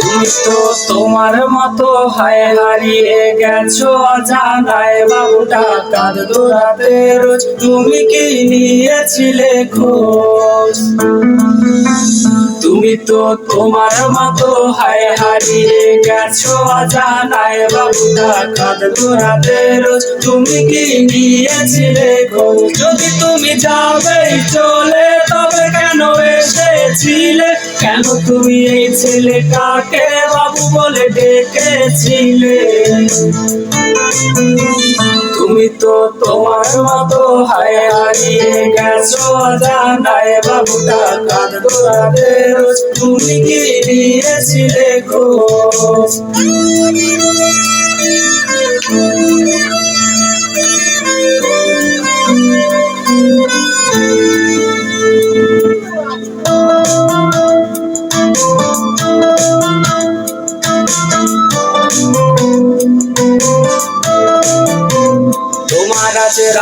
তুমি তো তোমার মতো হায় হারিয়ে গেছো অজানায় বাবুটা কাঁদ দোড়াতে রোজ। তুমি কি নিয়েছিলে খোঁজ? তুমি তো তোমার মতো হায় হারিয়ে গেছো অজানায় বাবুটা কাঁদ দোড়াতে রোজ। তুমি কি নিয়েছিলে খোঁজ? যদি তুমি যাবে চলে এসেছিলে কেন তুমি এই ছেলেটাকে বাবু বলে ডেকেছিলে? তুমি তো তোমার মতো হায় হারিয়ে গেছো জানায় বাবুটা কাঁদ দোড়াতে রোজ তুমি কি নিয়েছিলে খোঁজ?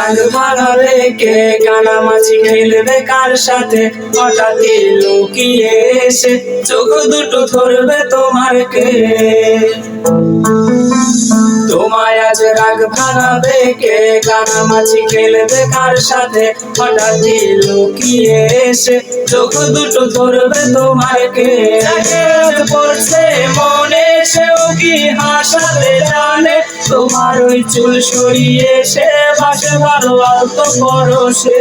রঙ ভালো রেখে কানামাছি খেলবে কার সাথে? হঠাৎ লুকিয়ে এসে চোখ দুটো ধরবে তোমার কে তোমায় আজ রাগ ভাঙাবে কে? কানামাছি খেলবে কার সাথে? হঠাৎ লুকিয়ে এসে চোখ দুটো ধরবে তোমার কে পড়ছে তোমার ওই চুল সরিয়ে সে বাসে ভালো আলতো পরশে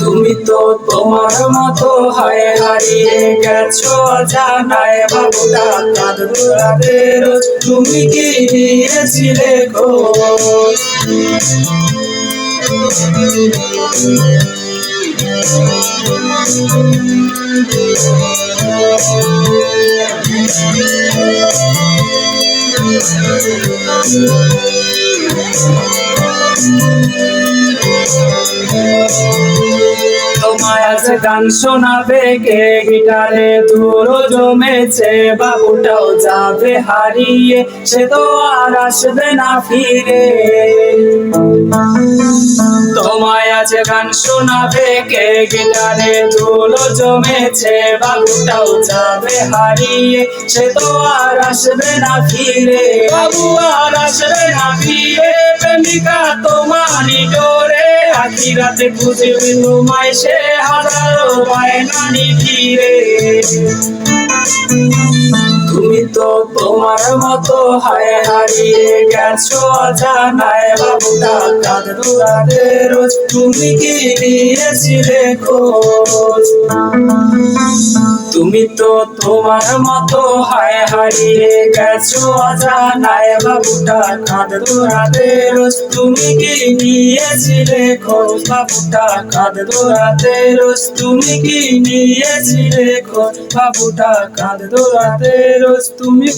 তুমি তো তোমার মতো হায় হারিয়ে গেছো জানায় বাবুটা কাঁদ রোজ তুমি কি দিয়েছিলে খোঁজ তোমায় আছে গান শোনাবে কে? গিটারে ধুলো জমেছে, বাবুটাও যাবে হারিয়ে, সে তো আর আসবে না ফিরে। তোমায় আছে গান শোনাবে, কে গিটারে ধুলো জমেছে, বাবুটাও যাবে হারিয়ে, সে তো আর আসবে না ফিরে। বাবু আর আসবে না ফিরে, প্রেমিকা তোমারই ডোরে। আখি রাতে খুঁজবে তোমায়, সে হাজারো বায়নানি ফিরে তুমি তো তোমার মতো হায় হারিয়ে গেছো জানায় বাবুটা কাঁদ দোড়াতে রোজ তুমি কি নিয়েছিলে খোঁজ? তুমি তো তোমার মতো হায় হারিয়ে গেছো অজানায় বাবুটা, কাঁদ দোড়াতে রোজ। তুমি কি নিয়েছিলে খোঁজ বাবুটা, কাঁদ দোড়াতে রোজ। তুমি কি নিয়েছিলে খোঁজ বাবুটা, কাঁদ দোড়াতে রোজ। তুমি